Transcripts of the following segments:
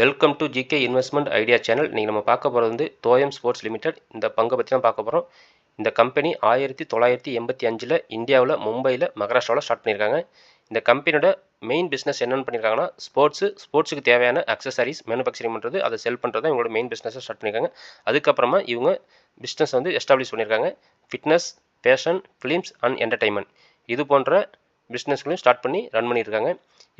Welcome to GK investment idea channel இன்றைக்கி நம்ம பார்க்க போகிறது வந்து தோயம் ஸ்போர்ட்ஸ் லிமிடெட் இந்த பங்கை பற்றி தான் பார்க்க போகிறோம் இந்த கம்பெனி ஆயிரத்தி தொள்ளாயிரத்தி எண்பத்தி அஞ்சில் இந்தியாவில் மும்பையில் மகாராஷ்டிராவில் ஸ்டார்ட் பண்ணியிருக்காங்க. இந்த கம்பெனியோட மெயின் பிஸ்னஸ் என்னென்னு பண்ணியிருக்காங்கன்னா ஸ்போர்ட்ஸு ஸ்போர்ட்ஸுக்கு தேவையான அக்சசரிஸ் மேனுஃபேக்சரிங் பண்ணுறது அதை செல் பண்ணுறது தான் இவங்களோட மெயின் பிஸ்னஸை ஸ்டார்ட் பண்ணியிருக்காங்க. அதுக்கப்புறமா இவங்க பிஸ்னஸ் வந்து எஸ்டாப்ளிஷ் பண்ணியிருக்காங்க. Fitness fashion films and entertainment இது போன்ற பிஸ்னஸ்களையும் ஸ்டார்ட் பண்ணி ரன் பண்ணியிருக்காங்க.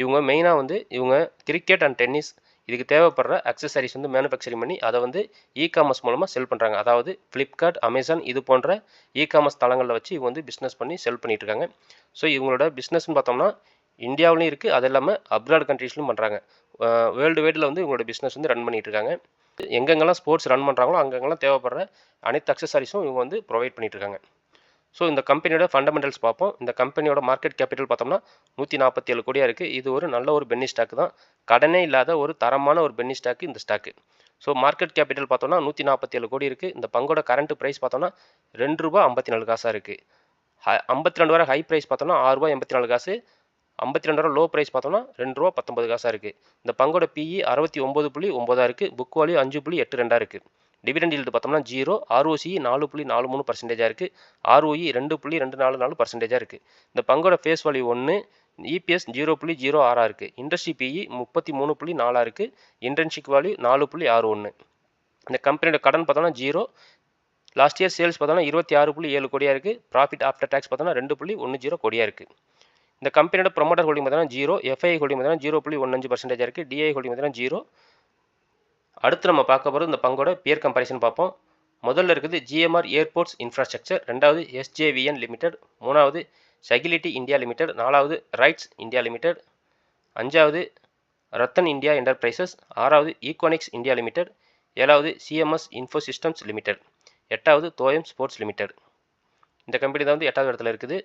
இவங்க மெயினாக வந்து இவங்க கிரிக்கெட் அண்ட் டென்னிஸ் இதுக்கு தேவைப்படுற அக்சசரிஸ் வந்து மேனுஃபேக்சரிங் பண்ணி அதை வந்து இ காமர்ஸ் மூலமாக செல் பண்ணுறாங்க அதாவது ஃப்ளிப்கார்ட் அமேசான் இது போன்ற இ காமர்ஸ் தளங்களில் வச்சு இவங்க வந்து பிஸ்னஸ் பண்ணி செல் பண்ணிட்டு இருக்காங்க. ஸோ இவங்களோட பிஸ்னஸ்னு பார்த்தோம்னா இந்தியாவிலையும் இருக்குது அது இல்லாமல் அப்ராட் கண்ட்ரீஸ்லையும் பண்ணுறாங்க வேர்ல்டு வைடில் வந்து இவங்களோட பிஸ்னஸ் வந்து ரன் பண்ணிகிட்டு இருக்காங்க. எங்கெங்கெல்லாம் ஸ்போர்ட்ஸ் ரன் பண்ணுறாங்களோ அங்கெங்கெல்லாம் தேவைப்படுற அனைத்து அக்சசரிஸும் இவங்க வந்து ப்ரொவைட் பண்ணிகிட்டு இருக்காங்க. ஸோ இந்த கம்பெனியோட ஃபண்டமெண்டல்ஸ் பார்ப்போம். இந்த கம்பெனியோட மார்க்கெட் கேபிட்டல் பார்த்தோம்னா நூற்றி நாற்பத்தி ஏழு கோடியாக இருக்குது இது ஒரு நல்ல ஒரு பென்னி ஸ்டாக் தான். கடனே இல்லாத ஒரு தரமான ஒரு பென்னி ஸ்டாக்கு இந்த ஸ்டாக்கு ஸோ மார்க்கெட் கேபிட்டல் பார்த்தோம்னா நூற்றி நாற்பத்தி ஏழு கோடி இருக்குது இந்த பங்கோட கரண்ட் ப்ரைஸ் பார்த்தோம்னா ரெண்டு ரூபா ஐம்பத்தி நாலு காசாக இருக்குது ஐம்பத்தி ரெண்டு வரை ஹை ப்ரைஸ் பார்த்தோம்னா ஆறு ரூபா எண்பத்தி நாலு காசு. ஐம்பத்தி ரெண்டு ரூபா லோ ப்ரைஸ் பார்த்தோம்னா ரெண்டு ரூபா பத்தொம்பது காசாக இருக்குது இந்த பங்கோட பிஇ அறுபத்தி ஒம்பது புள்ளி ஒம்பதாக இருக்குது புக் வேல்யூ அஞ்சு புள்ளி எட்டு ரெண்டாக இருக்குது டிவிடெண்ட் ஈல்டு பார்த்தோம்னா ஜீரோ ஆர்ஓசி நாலு புள்ளி நாலு மூணு பர்சன்டேஜாக இருக்குது ஆர்ஓஇ ரெண்டு புள்ளி ரெண்டு நாலு நாலு பர்சன்டேஜாக இருக்குது இந்த பங்கோட ஃபேஸ் வேல்யூ ஒன்று இபிஎஸ் ஜீரோ புள்ளி ஜீரோ ஆறாக இருக்குது இண்டஸ்ட்ரி பிஇ முப்பத்தி மூணு புள்ளி நாலாக இருக்குது இன்டர்ன்ஷிப் வேல்யூ நாலு புள்ளி ஆறு ஒன்று இந்த கம்பெனியோட கடன் பார்த்தோம்னா ஜீரோ லாஸ்ட் இயர் சேல்ஸ் பார்த்தோம்னா இருபத்தி ஆறு புள்ளி ஏழு கோடியாக இருக்குது ப்ராஃபிட் ஆஃப்டர் டேக்ஸ் பார்த்தோம்னா ரெண்டு புள்ளி ஒன்று ஜீரோ கோடியாக இருக்குது இந்த கம்பெனியோட ப்ரொமோட்டர் ஹோல்டிங் பார்த்தோம்னா ஜீரோ எஃப்ஐ ஹோல்டிங் பார்த்தீங்கன்னா ஜீரோ புள்ளி ஒன்று அஞ்சு பர்சன்டேஜாக இருக்குது டிஐ ஹோல்டிங் பார்த்தோம்னா ஜீரோ அடுத்து நம்ம பார்க்க போகிறது இந்த பங்கோட பியர் கம்பேரிசன் பார்ப்போம். முதல்ல இருக்குது ஜிஎம்ஆர் ஏர்போர்ட்ஸ் இன்ஃப்ராஸ்ட்ரக்சர் ரெண்டாவது எஸ்ஜேவிஎன் லிமிடெட் மூணாவது செகிலிட்டி இந்தியா லிமிடெட் நாலாவது ரைட்ஸ் இந்தியா லிமிடெட் அஞ்சாவது ரத்தன் இந்தியா என்டர்பிரைசஸ் ஆறாவது ஈகோனிக்ஸ் இந்தியா லிமிடெட் ஏழாவது சிஎம்எஸ் இன்ஃபோ சிஸ்டம்ஸ் லிமிடெட் எட்டாவது தோயம் ஸ்போர்ட்ஸ் லிமிடெட் இந்த கம்பெனி தான் வந்து எட்டாவது இடத்துல இருக்குது.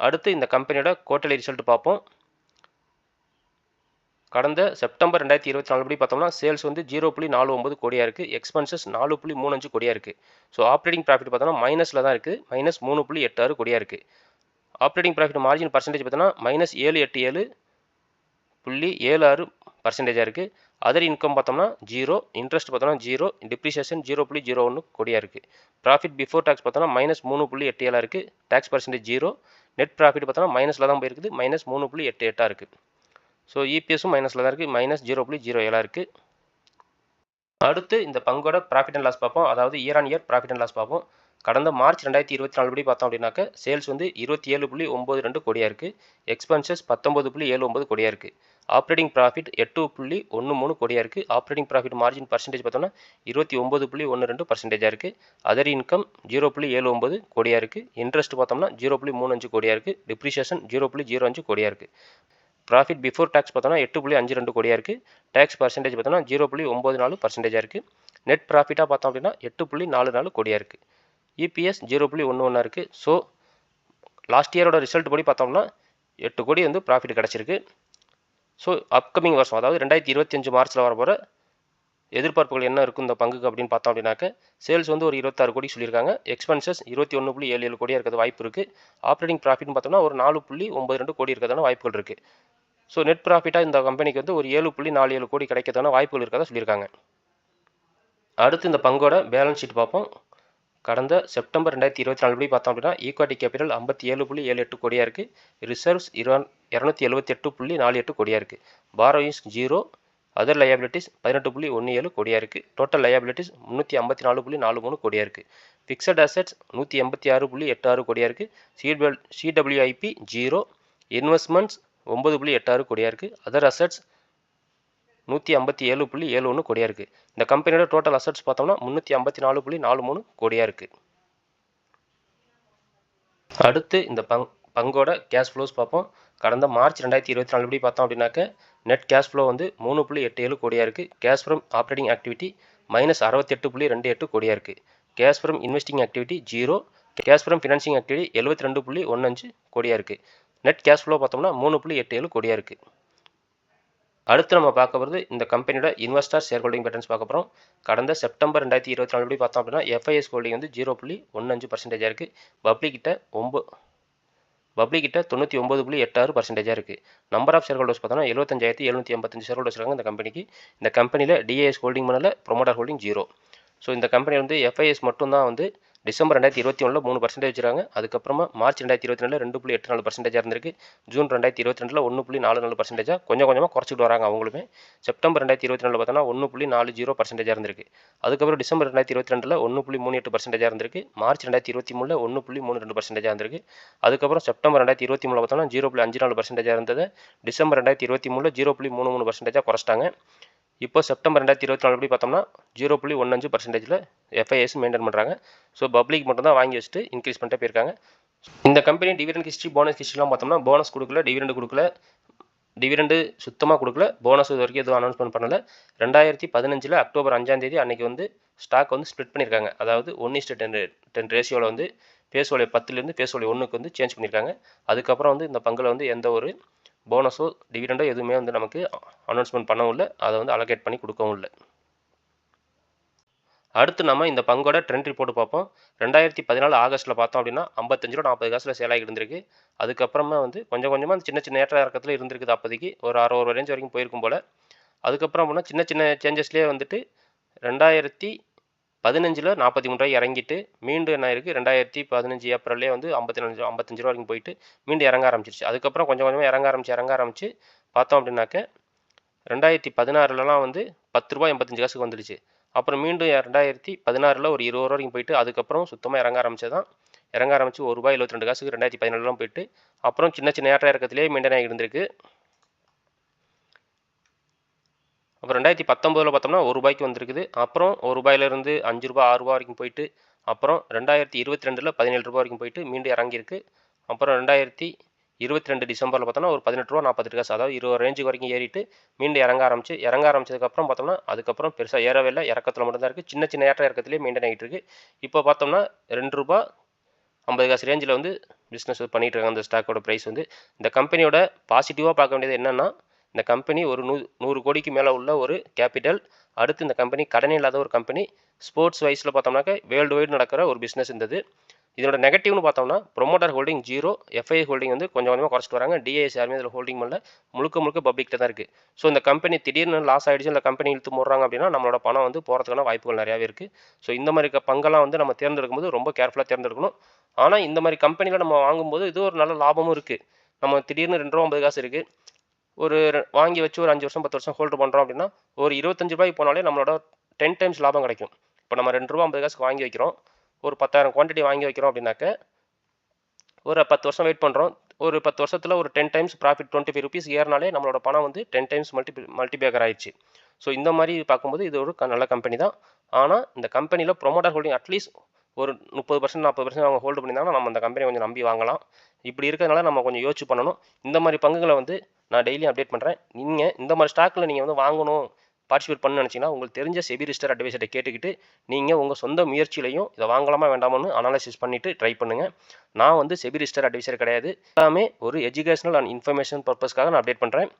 அடுத்து இந்த கம்பெனியோட குவார்டர்லி ரிசல்ட் பார்ப்போம். கடந்த செப்டம்பர் ரெண்டாயிரத்தி இருபத்தி நாலு படி பார்த்தோம்னா சேல்ஸ் வந்து ஜீரோ புள்ளி நாலு ஒன்பது கோடியாக இருக்குது எக்ஸ்பென்சஸ் நாலு புள்ளி மூணு அஞ்சு கோடியாக இருக்குது ஸோ ஆப்ரேட்டிங் ப்ராஃபிட் பார்த்தோம்னா மைனஸில் தான் இருக்குது மைனஸ் மூணு புள்ளி எட்டு ஆறு கோடியாக இருக்குது ஆப்ரேட்டிங் ப்ராஃபிட் மார்ஜின் பர்சன்டேஜ் பார்த்தோம்னா மைனஸ் ஏழு எட்டு ஏழு புள்ளி ஏழு ஆறு பர்சன்டேஜாக இருக்குது அதர் இன்கம் பார்த்தோம்னா ஜீரோ இன்ட்ரெஸ்ட் பார்த்தோம்னா ஜீரோ டிப்ரிசியேஷன் ஜீரோ புள்ளி ஜீரோ ஒன்று கோடியாக இருக்குது ப்ராஃபிட் பிஃபோர் டேக்ஸ் பார்த்தோம்னா மைனஸ் மூணு புள்ளி எட்டு ஏழாக இருக்குது tax percentage zero net profit பார்த்தோம்னா மைனஸில் தான் போயிருக்குது மைனஸ் மூணு புள்ளி எட்டு எட்டாக இருக்குது ஸோ இபிஎஸும் மைனஸில் தான் இருக்குது மைனஸ் ஜீரோ புள்ளி ஜீரோ ஏழாக இருக்குது அடுத்து இந்த பங்கோட ப்ராஃபிட் அண்ட் லாஸ் பார்ப்போம். அதாவது year on year profit and loss பார்ப்போம். கடந்த மார்ச் ரெண்டாயிரத்தி இருபத்தி நாலு படி பார்த்தோம் அப்படின்னாக்க சேல்ஸ் வந்து இருபத்தி ஏழு புள்ளி ஒம்பது ரெண்டு கோடியாக இருக்குது எக்ஸ்பென்சஸ் பத்தொம்பது புள்ளி ஏழு ஒம்பது கோடியாக இருக்குது ஆப்ரேட்டிங் ப்ராஃபிட் எட்டு புள்ளி ஒன்று மூணு கோடியாக இருக்குது ஆப்ரேட்டிங் ப்ராஃபிட் மார்ஜின் பர்சன்டேஜ் பார்த்தோம்னா இருபத்தி ஒம்பது புள்ளி ஒன்று ரெண்டு பர்சன்டேஜாக இருக்குது அதர் இன்கம் ஜீரோ புள்ளி ஏழு ஒம்பது கோடியாக இருக்குது இன்ட்ரெஸ்ட் பார்த்தோம்னா ஜீரோ புள்ளி மூணு அஞ்சு கோடியாக இருக்குது டிப்ரிஷியேஷன் ஜீரோ புள்ளி ஜீரோ அஞ்சு கோடியாக இருக்குது ப்ராஃபிட் பிஃபோர் டேக்ஸ் பார்த்தோம்னா எட்டு புள்ளி அஞ்சு ரெண்டு கோடியாக இருக்குது டேக்ஸ் பர்சன்டேஜ் பார்த்தோம்னா ஜீரோ புள்ளி ஒம்பது நாலு பர்சன்டேஜாக இருக்குது நெட் ப்ராஃபிட்டாக பார்த்தோம் அப்படின்னா எட்டு புள்ளி நாலு நாலு கோடியாக இருக்குது இபிஎஸ் ஜீரோ புள்ளி ஒன்று ஒன்றா இருக்குது ஸோ லாஸ்ட் இயரோட ரிசல்ட் படி பார்த்தோம்னா எட்டு கோடி வந்து ப்ராஃபிட் கிடச்சிருக்கு. ஸோ அப்கமிங் வருஷம் அதாவது ரெண்டாயிரத்தி இருபத்தஞ்சு மார்ச்சில் வர போகிற எதிர்பார்ப்புகள் என்ன இருக்கும் இந்த பங்குக்கு அப்படின்னு பார்த்தோம் அப்படின்னாக்க சேல்ஸ் வந்து ஒரு இருபத்தாறு கோடி சொல்லியிருக்காங்க. எக்ஸ்பென்சஸ் இருபத்தி ஒன்று புள்ளி ஏழு ஏழு கோடியாக இருக்கிறது வாய்ப்பு இருக்குது ஆப்ரேட்டிங் ப்ராஃபிட்னு பார்த்தோம்னா ஒரு நாலு புள்ளி ஒம்பது ரெண்டு கோடி இருக்கிறதான வாய்ப்புகள் இருக்குது ஸோ நெட் ப்ராஃபிட்டாக இந்த கம்பெனிக்கு வந்து ஒரு ஏழு புள்ளி நாலு ஏழு கோடி கிடைக்கிறதான வாய்ப்புகள் இருக்கதா சொல்லியிருக்காங்க. அடுத்து இந்த பங்கோட பேலன்ஸ் ஷீட் பார்ப்போம். கடந்த செப்டம்பர் ரெண்டாயிரத்தி இருபத்தி நாலு படி பார்த்தோம் அப்படின்னா ஈக்வாட்டி கேபிட்டல் ஐம்பத்தி ஏழு புள்ளி ஏழு எட்டு கோடியாக இருக்குது ரிசர்வ்ஸ் இரு இரநூத்தி எழுபத்தி எட்டு புள்ளி நாலு எட்டு கோடியாக இருக்குது பாரோயின்ஸ் ஜீரோ அதர் லயபிலிட்டிஸ் பதினெட்டு புள்ளி ஒன்று ஏழு கோடியாக இருக்குது டோட்டல் லயபிலிட்டிஸ் முந்நூற்றி ஐம்பத்தி நாலு புள்ளி நாலு மூணு கோடியாக இருக்குது ஃபிக்ஸட் அசெட்ஸ் நூற்றி எண்பத்தி ஆறு புள்ளி எட்டு ஆறு கோடியாக இருக்குது சிடபிள் சிடபிள்யூஐபி ஜீரோ இன்வெஸ்ட்மெண்ட்ஸ் ஒம்பது புள்ளி எட்டாறு கொடியாக கோடியாக இருக்குது அதர் அசட்ஸ் நூற்றி ஐம்பத்தி ஏழு புள்ளி ஏழு ஒன்று கோடியாக இருக்குது இந்த கம்பெனியோட டோட்டல் அசட்ஸ் பார்த்தோம்னா முந்நூற்றி ஐம்பத்தி நாலு புள்ளி நாலு மூணு கோடியாக இருக்குது அடுத்து இந்த பங் பங்கோட கேஷ் ஃப்ளோஸ் பார்ப்போம். கடந்த மார்ச் ரெண்டாயிரத்தி இருபத்தி நாலு படி பார்த்தோம் அப்படின்னாக்க நெட் கேஷ் ஃப்ளோ வந்து மூணு புள்ளி எட்டு ஏழு கோடியாக இருக்குது cash from operating activity minus அறுபத்தெட்டு புள்ளி ரெண்டு எட்டு கோடியாக இருக்குது cash from investing activity zero cash from financing activity எழுபத்தி ரெண்டு புள்ளி ஒன்று அஞ்சு கோடியாக இருக்குது நெட் கேஷ் ஃப்ளோ பார்த்தோம்னா மூணு புள்ளி எட்டு ஏழு கோடியாக இருக்குது அடுத்து நம்ம பார்க்க போகிறது இந்த கம்பெனியோட இன்வெஸ்டர் ஷேர் ஹோல்டிங் பேட்டர்ன்ஸ் பார்க்க போகிறோம் கடந்த செப்டம்பர் ரெண்டாயிரத்தி இருபத்தி நாலு படி பார்த்தோம் அப்படின்னா எஃப்ஐஎஸ் ஹோல்டிங் வந்து ஜீரோ புள்ளி ஒன்று அஞ்சு பர்சன்டேஜாக இருக்குது பப்ளிக் கிட்ட ஒம்பது பப்ளிக் கிட்ட தொண்ணூற்றி ஒம்பது புள்ளி எட்டாறு பர்சன்டேஜாக இருக்குது நம்பர் ஆஃப் ஷேர் ஹோல்டர்ஸ் பார்த்தோன்னா எழுபத்தஞ்சாயிரத்தி எழுநூற்றி எண்பத்தஞ்சு ஷேர் ஹோல்டர்ஸ் இருக்காங்க இந்த கம்பெனிக்கு இந்த கம்பெனியில் டிஏஎஸ் ஹோல்டிங் பண்ணல ப்ரொமோட்டர் ஹோல்டிங் ஜீரோ ஸோ இந்த கம்பெனி வந்து எஃப்ஐஎஸ் மட்டும்தான் வந்து டிசம்பர் ரெண்டாயிரத்தி இருபத்தி ஒன்றில் மூணு பர்சன்டேஜ் வச்சிருக்காங்க. அதுக்கப்புறமா மார்ச் ரெண்டாயிரத்தி இருபத்தி ரெண்டு ரெண்டு புள்ளி எட்டு நாலு பர்சன்டேஜாக இருந்திருக்கு. ஜூன் ரெண்டாயிரத்தி இருபத்தி ரெண்டில் ஒன்று புள்ளி நாலு நாலு பர்சன்டேஜாக கொஞ்சம் கொஞ்சமாக குறைச்சிட்டு வராங்க அவங்களுமே. செப்டம்பர் ரெண்டாயிரத்தி இருபத்தி ரெண்டில் பார்த்தோன்னா ஒன்று புள்ளி நாலு ஜீரோ பர்சன்டேஜாக இருந்திருக்கு. அதுக்கப்புறம் டிசம்பர் ரெண்டாயிரத்தி இருபத்தி ரெண்டில் ஒன்று புள்ளி மூணு எட்டு பர்சன்டேஜாக இருந்திருக்கு. மார்ச் ரெண்டாயிரத்தி இருபத்தி மூணில் ஒன்று புள்ளி மூணு ரெண்டு பர்சன்டேஜாக இருந்திருக்கு. அதுக்கப்புறம் செப்டம்பர் ரெண்டாயிரத்தி இருபத்தி மூணில் பார்த்தோன்னா ஜீரோ புள்ளி அஞ்சு நாலு பர்சன்டேஜாக இருந்தது. டிசம்பர் ரெண்டாயிரத்தி இருபத்தி மூணில் ஜீரோ புள்ளி மூணு மூணு பர்சன்டேஜாக குறைச்சிட்டாங்க. இப்போ செப்டம்பர் ரெண்டாயிரத்தி இருபத்தி நாலு படி பார்த்தோம்னா ஜீரோ புள்ளி ஒன்று அஞ்சு பர்சன்டேஜில் எஃப்ஐஎஸ் மெயின்டைன் பண்ணுறாங்க ஸோ பப்ளிக் மட்டும் தான் வாங்கி வச்சுட்டு இன்க்ரீஸ் பண்ணிட்டே போயிருக்காங்க. இந்த கம்பெனி டிவிடெண்ட் ஹிஸ்ட்ரி போனஸ் ஹிஸ்ட்ரிலாம் பார்த்தோம்னா போனஸ் கொடுக்கல டிவிடெண்ட் கொடுக்கல. டிவிடெண்டு சுத்தமாக கொடுக்கல. போனஸ் இது வரைக்கும் எதுவும் அனௌன்ஸ்மெண்ட் பண்ணல. ரெண்டாயிரத்தி பதினஞ்சில் அக்டோபர் அஞ்சாம் தேதி அன்னைக்கு வந்து ஸ்டாக் வந்து ஸ்ப்ளிட் பண்ணியிருக்காங்க. அதாவது ஒன் இஸ்ட் டென் டென் ரேஷியோவில் வந்து பேசுவலை பத்துலேருந்து பேசுவலை ஒன்றுக்கு வந்து சேஞ்ச் பண்ணியிருக்காங்க. அதுக்கப்புறம் வந்து இந்த பங்கில் வந்து எந்த ஒரு போனஸோ டிவிடெண்டோ எதுவுமே வந்து நமக்கு அனௌன்ஸ்மெண்ட் பண்ணவும் இல்லை. அதை வந்து அலோகேட் பண்ணி கொடுக்கவும் இல்லை. அடுத்து நம்ம இந்த பங்கோட ட்ரெண்ட் ரிப்போர்ட் பார்ப்போம். ரெண்டாயிரத்தி பதினாலு ஆகஸ்ட்டில் பார்த்தோம் அப்படின்னா ஐம்பத்தஞ்சு ரூபா நாற்பது காசில் சேல் ஆகி இருந்திருக்கு. அதுக்கப்புறமா வந்து கொஞ்சம் கொஞ்சமாக அந்த சின்ன சின்ன ஏற்ற இறக்கத்தில் இருந்திருக்குது அப்போதைக்கு. ஒரு அறுபது ரேஞ்ச் வரைக்கும் போயிருக்கும் போல். அதுக்கப்புறம் அப்படின்னா சின்ன சின்ன சேஞ்சஸ்லேயே வந்துட்டு ரெண்டாயிரத்தி பதினஞ்சில் நாற்பத்தி மூணு ரூபாய் இறங்கிட்டு மீண்டும் என்ன இருக்குது ரெண்டாயிரத்தி பதினஞ்சு ஏப்ரல்லே வந்து ஐம்பத்தி நாலு ஐம்பத்தஞ்சு ரூபா வரைக்கும் போயிட்டு மீண்டும் இறங்க ஆரம்பிச்சிருச்சு. அதுக்கப்புறம் கொஞ்சம் கொஞ்சமாக இறங்க ஆரம்பிச்சு இறங்க ஆரம்பிச்சு பார்த்தோம் அப்படின்னாக்க ரெண்டாயிரத்தி பதினாறுலலாம் வந்து பத்து ரூபா எண்பத்தஞ்சு காசுக்கு வந்துடுச்சு. அப்புறம் மீண்டும் ரெண்டாயிரத்தி பதினாறில் ஒரு இருபது ரூபா வரைக்கும் போயிட்டு அதுக்கப்புறம் சுத்தமாக இறங்க ஆரம்பிச்சதான் இறங்க ஆரம்பிச்சு ஒரு ரூபாய் இருபத்தி ரெண்டு காசுக்கு ரெண்டாயிரத்தி பதினாலுலாம் போயிட்டு அப்புறம் சின்ன சின்ன ஏற்ற இறக்கத்திலே மெயின்டைன் ஆகி இருந்திருக்கு. அப்புறம் ரெண்டாயிரத்தி பத்தொம்போதில் பார்த்தோம்னா ஒரு ரூபாய்க்கு வந்திருக்குது. அப்புறம் ஒரு ரூபாயிலிருந்து அஞ்சு ரூபா ஆறு ரூபா வரைக்கும் போயிட்டு அப்புறம் ரெண்டாயிரத்தி இருபத்தி ரெண்டில் பதினேழு ரூபா வரைக்கும் போயிட்டு மீண்டும் இறங்கியிருக்கு. அப்புறம் ரெண்டாயிரத்தி இருபத்தி ரெண்டு டிசம்பரில் பார்த்தோம்னா ஒரு பதினெட்டு ரூபா நாற்பது காசு அதாவது இருபது ரேஞ்சுக்கு வரைக்கும் ஏறிட்டு மீண்டும் இறங்க ஆரம்பிச்சு இறங்க ஆரம்பிச்சதுக்கப்புறம் பார்த்தோம்னா அதுக்கப்புறம் பெருசாக ஏறவே இல்லை. இறக்கத்தில் மட்டும்தான் இருக்குது சின்ன சின்ன ஏற்ற இறக்கத்திலே மெயின்டைன் ஆகிட்டு இருக்கு. இப்போ பார்த்தோம்னா ரெண்டு ரூபா ஐம்பது காசு ரேஞ்சில் வந்து பிஸ்னஸ் பண்ணிகிட்டு இருக்காங்க அந்த ஸ்டாக்கோட ப்ரைஸ் வந்து. இந்த கம்பெனியோட பாசிட்டிவாக பார்க்க வேண்டியது என்னென்னா இந்த கம்பெனி ஒரு நூ நூறு கோடிக்கு மேலே உள்ள ஒரு கேபிட்டல் அடுத்து இந்த கம்பெனி கடன் இல்லாத ஒரு கம்பெனி ஸ்போர்ட்ஸ் வைஸில் பார்த்தோம்னாக்க வேர்ல்டு வைடு நடக்கிற ஒரு பிஸ்னஸ் இருந்தது இதோட நெகட்டிவ்னு பார்த்தோம்னா promoter holding zero FI holding வந்து கொஞ்சம் கொஞ்சமாக குறைச்சிட்டு வராங்க. டிஏஎஸ் யாருமே இதில் ஹோல்டிங் பண்ணல. முழுக்க முழுக்க பப்ளிக்கிட்ட தான் இருக்குது ஸோ இந்த கம்பெனி திடீர்னு லாஸ் ஆகிடுச்சு இல்லை கம்பெனி இழுத்து போடுறாங்க அப்படின்னா நம்மளோட பணம் வந்து போகிறதுக்கான வாய்ப்புகள் நிறையாவே இருக்குது ஸோ இந்த மாதிரி இருக்க பங்கெல்லாம் வந்து நம்ம தேர்ந்தெடுக்கும் போது ரொம்ப கேர்ஃபுல்லாக தேர்ந்தெடுக்கணும். ஆனால் இந்த மாதிரி கம்பெனியில் நம்ம வாங்கும்போது இது ஒரு நல்ல லாபமும் இருக்குது நம்ம திடீர்னு ரெண்டு ரூபா ஐம்பது காசு இருக்குது ஒரு வாங்கி வச்சு ஒரு அஞ்சு வருஷம் பத்து வருஷம் ஹோல்டு பண்ணுறோம் அப்படின்னா ஒரு இருபத்தஞ்சு ரூபாய்க்கு போனாலே நம்மளோட டென் டைம்ஸ் லாபம் கிடைக்கும். இப்போ நம்ம ரெண்டு ரூபா ஐம்பது காசுக்கு வாங்கி வைக்கிறோம். ஒரு பத்தாயிரம் குவான்டிட்டி வாங்கி வைக்கிறோம் அப்படின்னாக்க ஒரு பத்து வருஷம் வெயிட் பண்ணுறோம் ஒரு பத்து வருஷத்தில் ஒரு ten times profit twenty five rupees ஏறினாலே நம்மளோட பணம் வந்து டென் டைம்ஸ் மல்டி மல்டிபேக்கர் ஆயிடுச்சு. ஸோ இந்த மாதிரி பார்க்கும்போது இது ஒரு நல்ல கம்பெனி தான். ஆனால் இந்த கம்பெனியில் ப்ரொமோட்டர் ஹோல்டிங் அட்லீஸ்ட் ஒரு முப்பது பர்சன்ட் நாற்பது பர்சன்ட் அவங்க ஹோல்டு பண்ணியிருந்தாங்கன்னா நம்ம அந்த கம்பெனி கொஞ்சம் நம்பி வாங்கலாம். இப்படி இருக்கிறதுனால நம்ம கொஞ்சம் யோசிச்சு பண்ணணும். இந்த மாதிரி பங்குகளை வந்து நான் டெய்லியும் அப்டேட் பண்ணுறேன் நீங்கள் இந்த மாதிரி ஸ்டாக்கில் நீங்கள் வந்து வாங்கணும் பார்ட்டிசிபேட் பண்ணு நினச்சிங்கன்னா உங்களுக்கு தெரிஞ்ச செபி ரிஜிஸ்டர் அட்வைசர்கிட்ட கேட்டுக்கிட்டு நீங்கள் உங்கள் சொந்த முயற்சியிலையும் இதை வாங்கலாமா வேண்டாமான்னு அனாலிசிஸ் பண்ணிவிட்டு ட்ரை பண்ணுங்கள் நான் வந்து செபி ரிஜிஸ்டர் அட்வைசர் கிடையாது. எல்லாமே ஒரு எஜுகேஷனல் அண்ட் இன்ஃபர்மேஷன் பர்பஸ்க்காக நான் அப்டேட் பண்ணுறேன்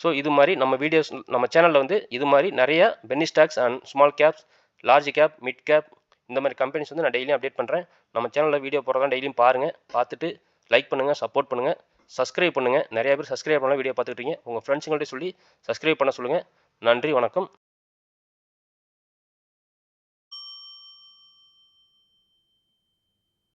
ஸோ இது மாதிரி நம்ம வீடியோஸ் நம்ம சேனலில் வந்து இது மாதிரி நிறைய penny stocks and small caps large cap mid cap இந்த மாதிரி கம்பெனிஸ் வந்து நான் டெய்லியும் அப்டேட் பண்ணுறேன் நம்ம சேனலில் வீடியோ போடுறதா டெய்லியும் பாருங்கள் பார்த்துட்டு லைக் பண்ணுங்கள் சப்போர்ட் பண்ணுங்கள் சப்ஸ்கிரைப் பண்ணுங்கள் நிறைய பேர் சப்ஸ்கிரைப் பண்ணலாம். வீடியோ பார்த்துக்கிட்டீங்க உங்கள் ஃப்ரெண்ட்ஸுங்கள்ட்ட சொல்லி சப்ஸ்கிரைப் பண்ண சொல்லுங்கள் நன்றி வணக்கம்.